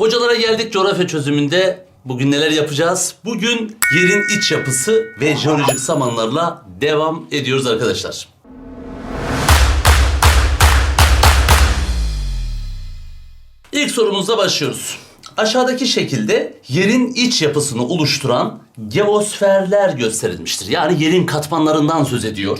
Hocalara geldik coğrafya çözümünde. Bugün neler yapacağız? Bugün yerin iç yapısı ve jeolojik zamanlarla devam ediyoruz arkadaşlar. İlk sorumuzla başlıyoruz. Aşağıdaki şekilde yerin iç yapısını oluşturan geosferler gösterilmiştir. Yani yerin katmanlarından söz ediyor.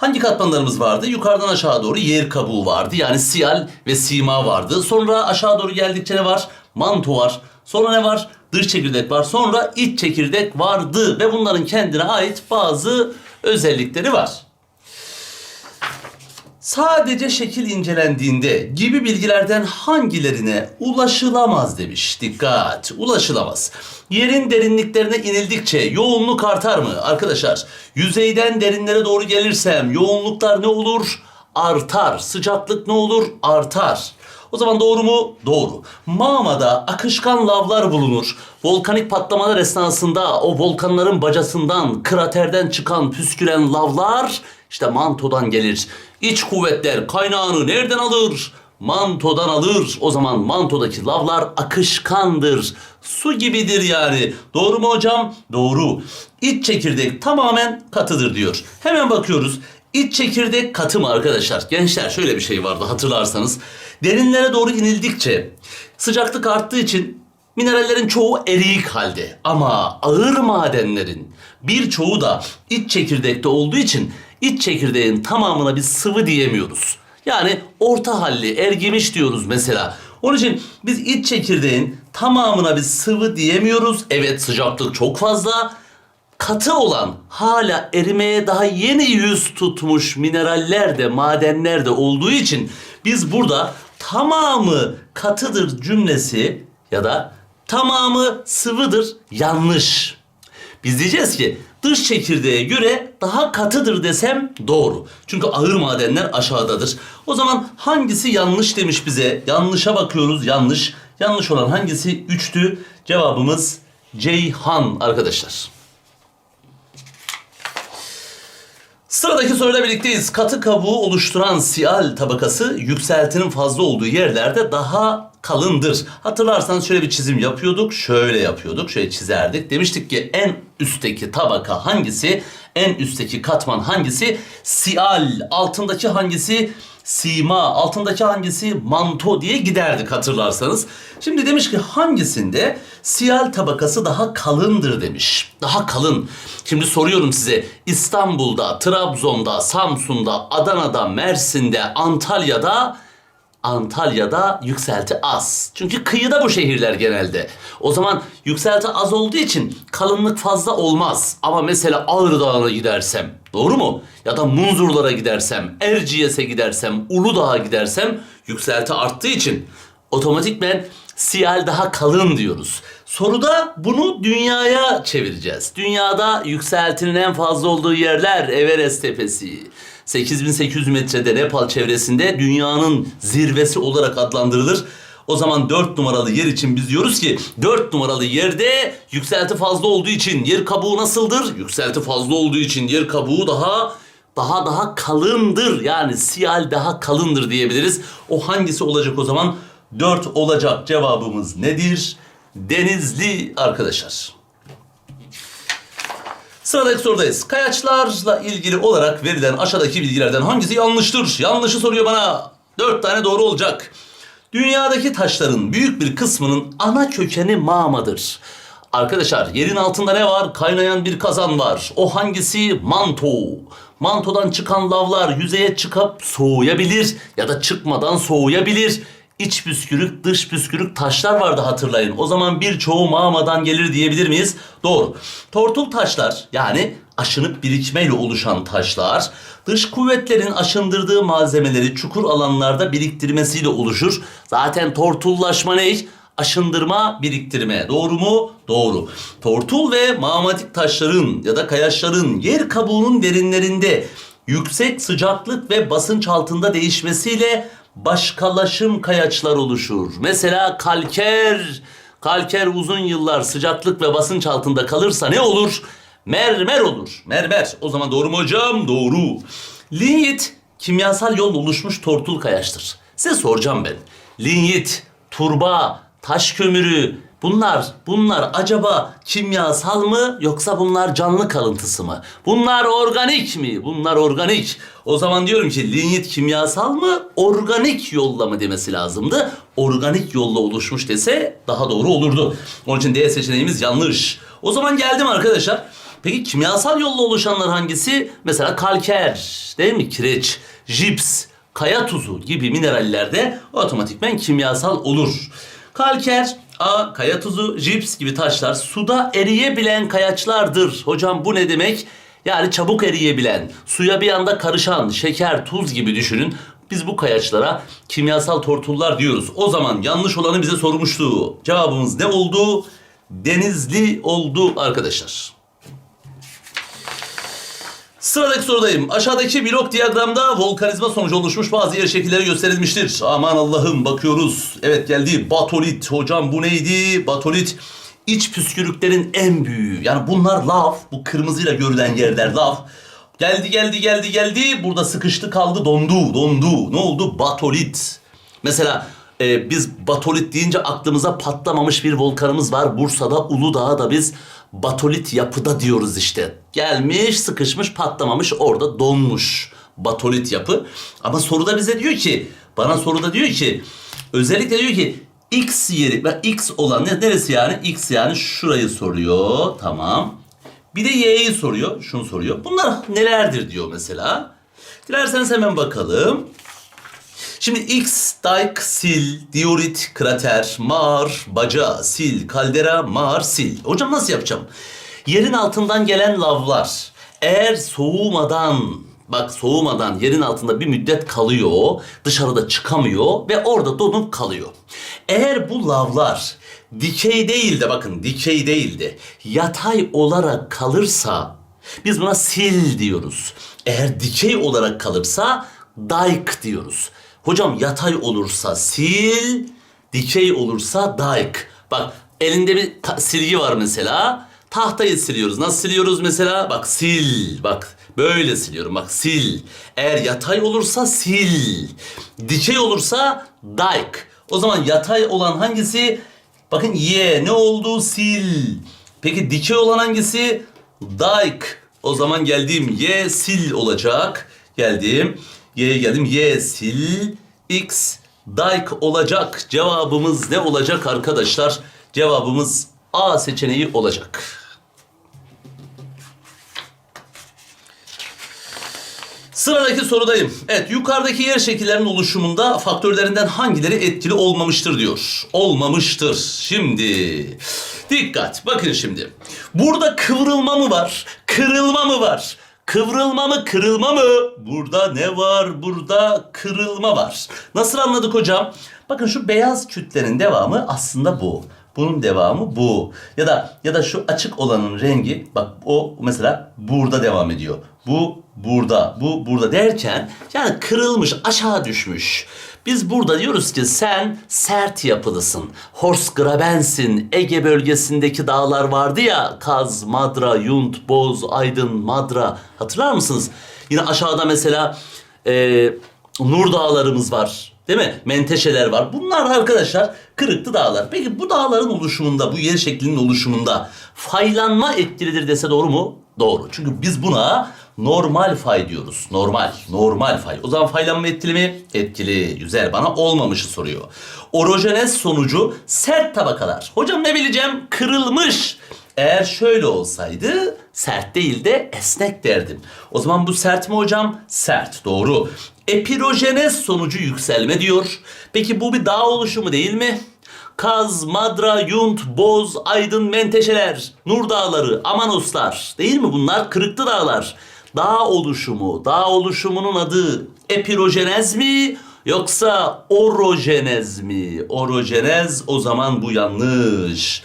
Hangi katmanlarımız vardı? Yukarıdan aşağı doğru yer kabuğu vardı. Yani siyal ve sima vardı. Sonra aşağı doğru geldikçe ne var? Manto var. Sonra ne var? Dış çekirdek var. Sonra iç çekirdek vardı. Ve bunların kendine ait bazı özellikleri var. Sadece şekil incelendiğinde gibi bilgilerden hangilerine ulaşılamaz demiş. Dikkat, ulaşılamaz. Yerin derinliklerine inildikçe yoğunluk artar mı? Arkadaşlar, yüzeyden derinlere doğru gelirsem yoğunluklar ne olur? Artar. Sıcaklık ne olur? Artar. O zaman doğru mu? Doğru. Mağmada akışkan lavlar bulunur. Volkanik patlamalar esnasında o volkanların bacasından, kraterden çıkan püsküren lavlar işte mantodan gelir. İç kuvvetler kaynağını nereden alır? Mantodan alır. O zaman mantodaki lavlar akışkandır. Su gibidir yani. Doğru mu hocam? Doğru. İç çekirdek tamamen katıdır diyor. Hemen bakıyoruz. İç çekirdek katı mı arkadaşlar? Gençler şöyle bir şey vardı hatırlarsanız. Derinlere doğru inildikçe sıcaklık arttığı için minerallerin çoğu eriyik halde. Ama ağır madenlerin birçoğu da iç çekirdekte olduğu için iç çekirdeğin tamamına biz sıvı diyemiyoruz. Yani orta halli, ergimiş diyoruz mesela. Onun için biz iç çekirdeğin tamamına biz sıvı diyemiyoruz. Evet sıcaklık çok fazla katı olan hala erimeye daha yeni yüz tutmuş mineraller de madenler de olduğu için biz burada tamamı katıdır cümlesi ya da tamamı sıvıdır yanlış. Biz diyeceğiz ki dış çekirdeğe göre daha katıdır desem doğru. Çünkü ağır madenler aşağıdadır. O zaman hangisi yanlış demiş bize? Yanlışa bakıyoruz yanlış. Yanlış olan hangisi? Üçtü. Cevabımız Ceyhan arkadaşlar. Sıradaki soruyla birlikteyiz. Katı kabuğu oluşturan siyal tabakası yükseltinin fazla olduğu yerlerde daha kalındır. Hatırlarsanız şöyle bir çizim yapıyorduk. Şöyle yapıyorduk. Şöyle çizerdik. Demiştik ki en üstteki tabaka hangisi? En üstteki katman hangisi? Siyal. Altındaki hangisi? Sima. Altındaki hangisi? Manto diye giderdik hatırlarsanız. Şimdi demiş ki hangisinde siyal tabakası daha kalındır demiş. Daha kalın. Şimdi soruyorum size İstanbul'da, Trabzon'da, Samsun'da, Adana'da, Mersin'de, Antalya'da Antalya'da yükselti az. Çünkü kıyıda bu şehirler genelde. O zaman yükselti az olduğu için kalınlık fazla olmaz. Ama mesela Ağrı Dağı'na gidersem, doğru mu? Ya da Munzurlara gidersem, Erciyes'e gidersem, Uludağ'a gidersem yükselti arttığı için otomatikmen siyal daha kalın diyoruz. Soruda bunu dünyaya çevireceğiz. Dünyada yükseltinin en fazla olduğu yerler Everest Tepesi. 8800 metrede Nepal çevresinde dünyanın zirvesi olarak adlandırılır. O zaman 4 numaralı yer için biz diyoruz ki 4 numaralı yerde yükselti fazla olduğu için yer kabuğu nasıldır? Yükselti fazla olduğu için yer kabuğu daha daha daha kalındır. Yani siyal daha kalındır diyebiliriz. O hangisi olacak o zaman? 4 olacak cevabımız nedir? Denizli arkadaşlar. Sıradaki sorudayız. Kayaçlarla ilgili olarak verilen aşağıdaki bilgilerden hangisi yanlıştır? Yanlışı soruyor bana. Dört tane doğru olacak. Dünyadaki taşların büyük bir kısmının ana kökeni mağmadır. Arkadaşlar yerin altında ne var? Kaynayan bir kazan var. O hangisi? Manto. Mantodan çıkan lavlar yüzeye çıkıp soğuyabilir ya da çıkmadan soğuyabilir. İç püskürük, dış püskürük taşlar vardı hatırlayın. O zaman birçoğu mağmadan gelir diyebilir miyiz? Doğru. Tortul taşlar yani aşınıp birikmeyle oluşan taşlar dış kuvvetlerin aşındırdığı malzemeleri çukur alanlarda biriktirmesiyle oluşur. Zaten tortullaşma ne? Aşındırma, biriktirme. Doğru mu? Doğru. Tortul ve mağmatik taşların ya da kayaçların yer kabuğunun derinlerinde yüksek sıcaklık ve basınç altında değişmesiyle başkalaşım kayaçlar oluşur. Mesela kalker, kalker uzun yıllar sıcaklık ve basınç altında kalırsa ne olur? Mermer olur. Mermer. O zaman doğru mu hocam? Doğru. Linyit kimyasal yol oluşmuş tortul kayaçtır. Size soracağım ben. Linyit, turba, taş kömürü bunlar bunlar acaba kimyasal mı yoksa bunlar canlı kalıntısı mı? Bunlar organik mi? Bunlar organik. O zaman diyorum ki linyit kimyasal mı organik yolla mı demesi lazımdı. Organik yolla oluşmuş dese daha doğru olurdu. Onun için D seçeneğimiz yanlış. O zaman geldim arkadaşlar. Peki kimyasal yolla oluşanlar hangisi? Mesela kalker, değil mi? Kireç, jips, kaya tuzu gibi minerallerde otomatikmen kimyasal olur. Kalker, A, kaya tuzu, jips gibi taşlar suda eriyebilen kayaçlardır. Hocam bu ne demek? Yani çabuk eriyebilen, suya bir anda karışan, şeker, tuz gibi düşünün. Biz bu kayaçlara kimyasal tortullar diyoruz. O zaman yanlış olanı bize sormuştu. Cevabımız ne oldu? Denizli oldu arkadaşlar. Sıradaki sorudayım. Aşağıdaki blok diyagramda volkanizma sonucu oluşmuş bazı yer şekilleri gösterilmiştir. Aman Allah'ım bakıyoruz. Evet geldi. Batolit. Hocam bu neydi? Batolit iç püskürüklerin en büyüğü. Yani bunlar lav. Bu kırmızıyla görülen yerler lav. Geldi geldi geldi geldi. Burada sıkıştı kaldı dondu dondu. Ne oldu? Batolit. Mesela e, biz batolit deyince aklımıza patlamamış bir volkanımız var. Bursa'da Uludağ'da biz batolit yapıda diyoruz işte. Gelmiş, sıkışmış, patlamamış, orada donmuş. Batolit yapı. Ama soruda bize diyor ki, bana soruda diyor ki, özellikle diyor ki X yeri, X olan ne- neresi yani? X yani şurayı soruyor. Tamam. Bir de Y'yi soruyor. Şunu soruyor. Bunlar nelerdir diyor mesela. Dilerseniz hemen bakalım. Şimdi X, dike, sil, diorit, krater, mağar, baca, sil, kaldera, mağar, sil. Hocam nasıl yapacağım? Yerin altından gelen lavlar eğer soğumadan bak soğumadan yerin altında bir müddet kalıyor, dışarıda çıkamıyor ve orada donup kalıyor. Eğer bu lavlar dikey değil de bakın dikey değil de yatay olarak kalırsa biz buna sil diyoruz. Eğer dikey olarak kalırsa dike diyoruz. Hocam yatay olursa sil, dikey olursa dike. Bak elinde bir silgi var mesela. Tahtayı siliyoruz. Nasıl siliyoruz mesela? Bak sil. Bak böyle siliyorum. Bak sil. Eğer yatay olursa sil. Dikey olursa dike. O zaman yatay olan hangisi? Bakın Y ne oldu? Sil. Peki dikey olan hangisi? Dike. O zaman geldiğim Y sil olacak. Geldim. Y'ye geldim. Y sil. X dike olacak. Cevabımız ne olacak arkadaşlar? Cevabımız A seçeneği olacak. Sıradaki sorudayım. Evet yukarıdaki yer şekillerinin oluşumunda faktörlerinden hangileri etkili olmamıştır diyor. Olmamıştır. Şimdi dikkat bakın şimdi. Burada kıvrılma mı var? Kırılma mı var? Kıvrılma mı kırılma mı? Burada ne var? Burada kırılma var. Nasıl anladık hocam? Bakın şu beyaz kütlenin devamı aslında bu. Bunun devamı bu. Ya da ya da şu açık olanın rengi bak o mesela burada devam ediyor. Bu burada, bu burada derken yani kırılmış, aşağı düşmüş. Biz burada diyoruz ki sen sert yapılısın. Horsgrabensin. Ege bölgesindeki dağlar vardı ya. Kaz, Madra, Yunt, Boz, Aydın, Madra. Hatırlar mısınız? Yine aşağıda mesela e, Nur dağlarımız var. Değil mi? Menteşeler var. Bunlar arkadaşlar kırıklı dağlar. Peki bu dağların oluşumunda, bu yer şeklinin oluşumunda faylanma etkilidir dese doğru mu? Doğru. Çünkü biz buna normal fay diyoruz. Normal, normal fay. O zaman faylanma etkili mi? Etkili. Güzel. Bana olmamışı soruyor. Orojenez sonucu sert tabakalar. Hocam ne bileceğim? Kırılmış. Eğer şöyle olsaydı sert değil de esnek derdim. O zaman bu sert mi hocam? Sert. Doğru. Epirojenez sonucu yükselme diyor. Peki bu bir dağ oluşumu değil mi? Kaz, Madra, Yunt, Boz, Aydın, Menteşeler, Nur Dağları, Amanoslar değil mi bunlar? Kırıklı dağlar. Dağ oluşumu, dağ oluşumunun adı epirojenez mi yoksa orojenez mi? Orojenez o zaman bu yanlış.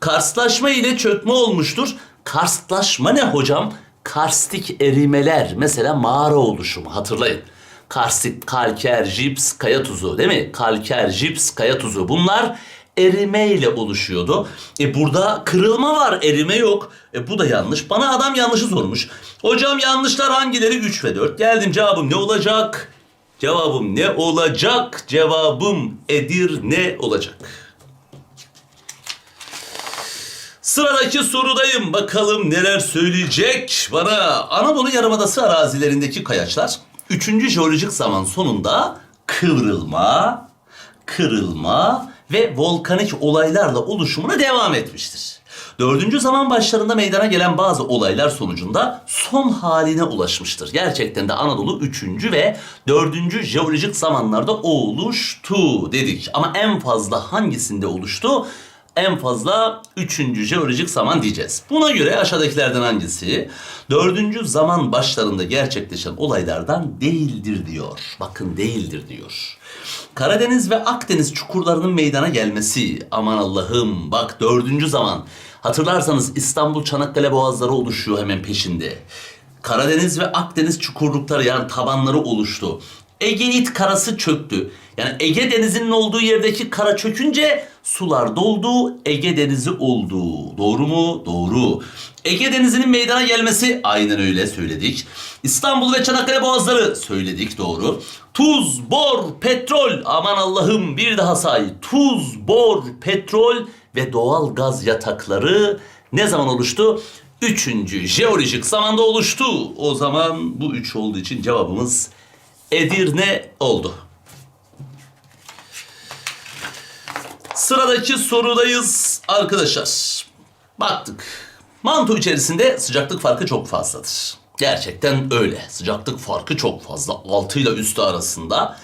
Karslaşma ile çökme olmuştur. Karstlaşma ne hocam? Karstik erimeler mesela mağara oluşumu hatırlayın. Karstit, kalker, jips, kaya tuzu değil mi? Kalker, jips, kaya tuzu bunlar erimeyle oluşuyordu. E burada kırılma var, erime yok. E bu da yanlış. Bana adam yanlışı sormuş. Hocam yanlışlar hangileri? 3 ve 4. Geldim cevabım ne olacak? Cevabım ne olacak? Cevabım Edirne olacak. Sıradaki sorudayım. Bakalım neler söyleyecek bana. Anadolu Yarımadası arazilerindeki kayaçlar 3. jeolojik zaman sonunda kıvrılma, kırılma ve volkanik olaylarla oluşumuna devam etmiştir. Dördüncü zaman başlarında meydana gelen bazı olaylar sonucunda son haline ulaşmıştır. Gerçekten de Anadolu 3. ve 4. jeolojik zamanlarda oluştu dedik. Ama en fazla hangisinde oluştu? En fazla 3. jeolojik zaman diyeceğiz. Buna göre aşağıdakilerden hangisi 4. zaman başlarında gerçekleşen olaylardan değildir diyor. Bakın değildir diyor. Karadeniz ve Akdeniz çukurlarının meydana gelmesi. Aman Allah'ım bak dördüncü zaman. Hatırlarsanız İstanbul Çanakkale boğazları oluşuyor hemen peşinde. Karadeniz ve Akdeniz çukurlukları yani tabanları oluştu. Egeit karası çöktü. Yani Ege Denizi'nin olduğu yerdeki kara çökünce sular doldu, Ege Denizi oldu. Doğru mu? Doğru. Ege Denizi'nin meydana gelmesi aynen öyle söyledik. İstanbul ve Çanakkale boğazları söyledik doğru. Tuz, bor, petrol aman Allah'ım bir daha say. Tuz, bor, petrol ve doğal gaz yatakları ne zaman oluştu? Üçüncü jeolojik zamanda oluştu. O zaman bu üç olduğu için cevabımız Edirne oldu. Sıradaki sorudayız arkadaşlar. Baktık. Manto içerisinde sıcaklık farkı çok fazladır. Gerçekten öyle. Sıcaklık farkı çok fazla. Altı ile üstü arasında.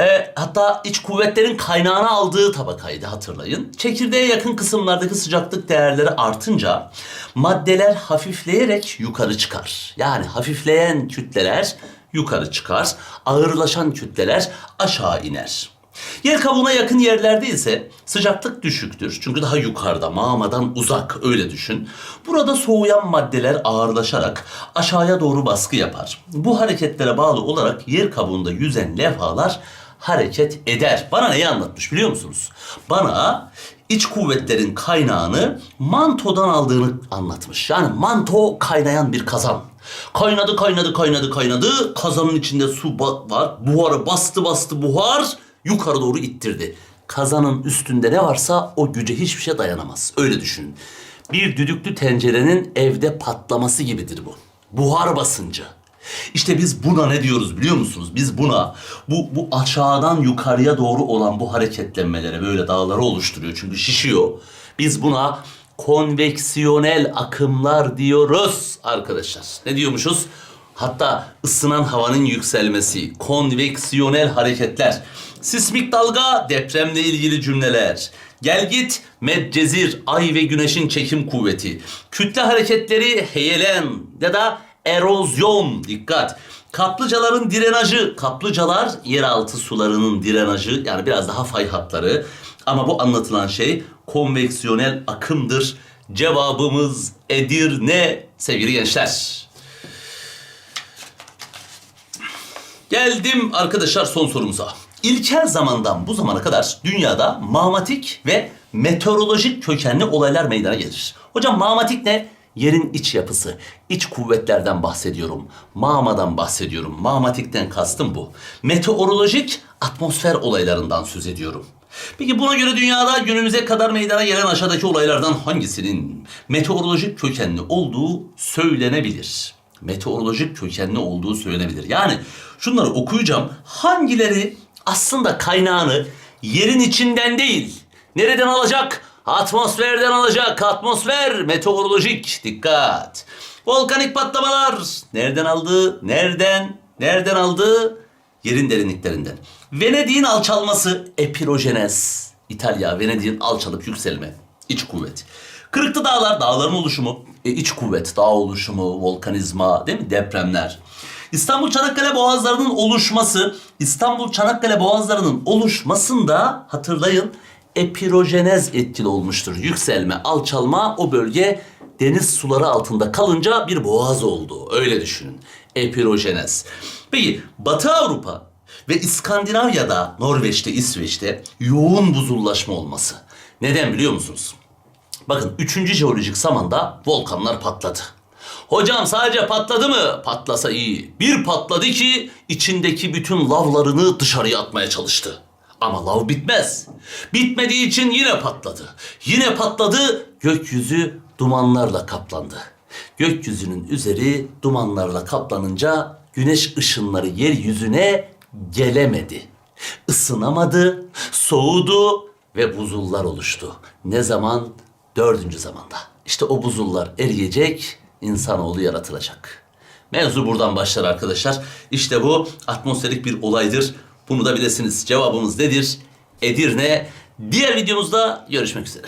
E, hatta iç kuvvetlerin kaynağını aldığı tabakaydı hatırlayın. Çekirdeğe yakın kısımlardaki sıcaklık değerleri artınca maddeler hafifleyerek yukarı çıkar. Yani hafifleyen kütleler yukarı çıkar, ağırlaşan kütleler aşağı iner. Yer kabuğuna yakın yerlerde ise sıcaklık düşüktür. Çünkü daha yukarıda, mağmadan uzak öyle düşün. Burada soğuyan maddeler ağırlaşarak aşağıya doğru baskı yapar. Bu hareketlere bağlı olarak yer kabuğunda yüzen levhalar hareket eder. Bana neyi anlatmış biliyor musunuz? Bana iç kuvvetlerin kaynağını mantodan aldığını anlatmış. Yani manto kaynayan bir kazan. Kaynadı, kaynadı, kaynadı, kaynadı. Kazanın içinde su var. Buharı bastı, bastı buhar. Yukarı doğru ittirdi. Kazanın üstünde ne varsa o güce hiçbir şey dayanamaz. Öyle düşünün. Bir düdüklü tencerenin evde patlaması gibidir bu. Buhar basıncı. İşte biz buna ne diyoruz biliyor musunuz? Biz buna bu, bu aşağıdan yukarıya doğru olan bu hareketlenmelere böyle dağları oluşturuyor çünkü şişiyor. Biz buna konveksiyonel akımlar diyoruz arkadaşlar. Ne diyormuşuz? Hatta ısınan havanın yükselmesi, konveksiyonel hareketler, sismik dalga, depremle ilgili cümleler, gel git, medcezir, ay ve güneşin çekim kuvveti, kütle hareketleri, heyelen ya da erozyon, dikkat. Kaplıcaların direnajı, kaplıcalar yeraltı sularının direnajı yani biraz daha fay hatları. Ama bu anlatılan şey konveksiyonel akımdır. Cevabımız Edirne sevgili gençler. Geldim arkadaşlar son sorumuza. İlkel zamandan bu zamana kadar dünyada mağmatik ve meteorolojik kökenli olaylar meydana gelir. Hocam mağmatik ne? Yerin iç yapısı, iç kuvvetlerden bahsediyorum. Mağmadan bahsediyorum. Mağmatikten kastım bu. Meteorolojik atmosfer olaylarından söz ediyorum. Peki buna göre dünyada günümüze kadar meydana gelen aşağıdaki olaylardan hangisinin meteorolojik kökenli olduğu söylenebilir? meteorolojik kökenli olduğu söylenebilir. Yani şunları okuyacağım. Hangileri aslında kaynağını yerin içinden değil, nereden alacak? Atmosferden alacak. Atmosfer meteorolojik. Dikkat. Volkanik patlamalar. Nereden aldı? Nereden? Nereden aldı? Yerin derinliklerinden. Venedik'in alçalması epirojenez. İtalya, Venedik'in alçalıp yükselme. İç kuvvet. Kırıklı dağlar, dağların oluşumu, e, iç kuvvet, dağ oluşumu, volkanizma, değil mi? Depremler. İstanbul Çanakkale boğazlarının oluşması, İstanbul Çanakkale boğazlarının oluşmasında hatırlayın epirojenez etkili olmuştur. Yükselme, alçalma o bölge deniz suları altında kalınca bir boğaz oldu. Öyle düşünün. Epirojenez. Peki Batı Avrupa ve İskandinavya'da, Norveç'te, İsveç'te yoğun buzullaşma olması. Neden biliyor musunuz? Bakın 3. jeolojik zamanda volkanlar patladı. Hocam sadece patladı mı? Patlasa iyi. Bir patladı ki içindeki bütün lavlarını dışarıya atmaya çalıştı. Ama lav bitmez. Bitmediği için yine patladı. Yine patladı, gökyüzü dumanlarla kaplandı. Gökyüzünün üzeri dumanlarla kaplanınca güneş ışınları yeryüzüne gelemedi. Isınamadı, soğudu ve buzullar oluştu. Ne zaman? Dördüncü zamanda. İşte o buzullar eriyecek, insanoğlu yaratılacak. Mevzu buradan başlar arkadaşlar. İşte bu atmosferik bir olaydır. Bunu da bilesiniz. Cevabımız nedir? Edirne. Diğer videomuzda görüşmek üzere.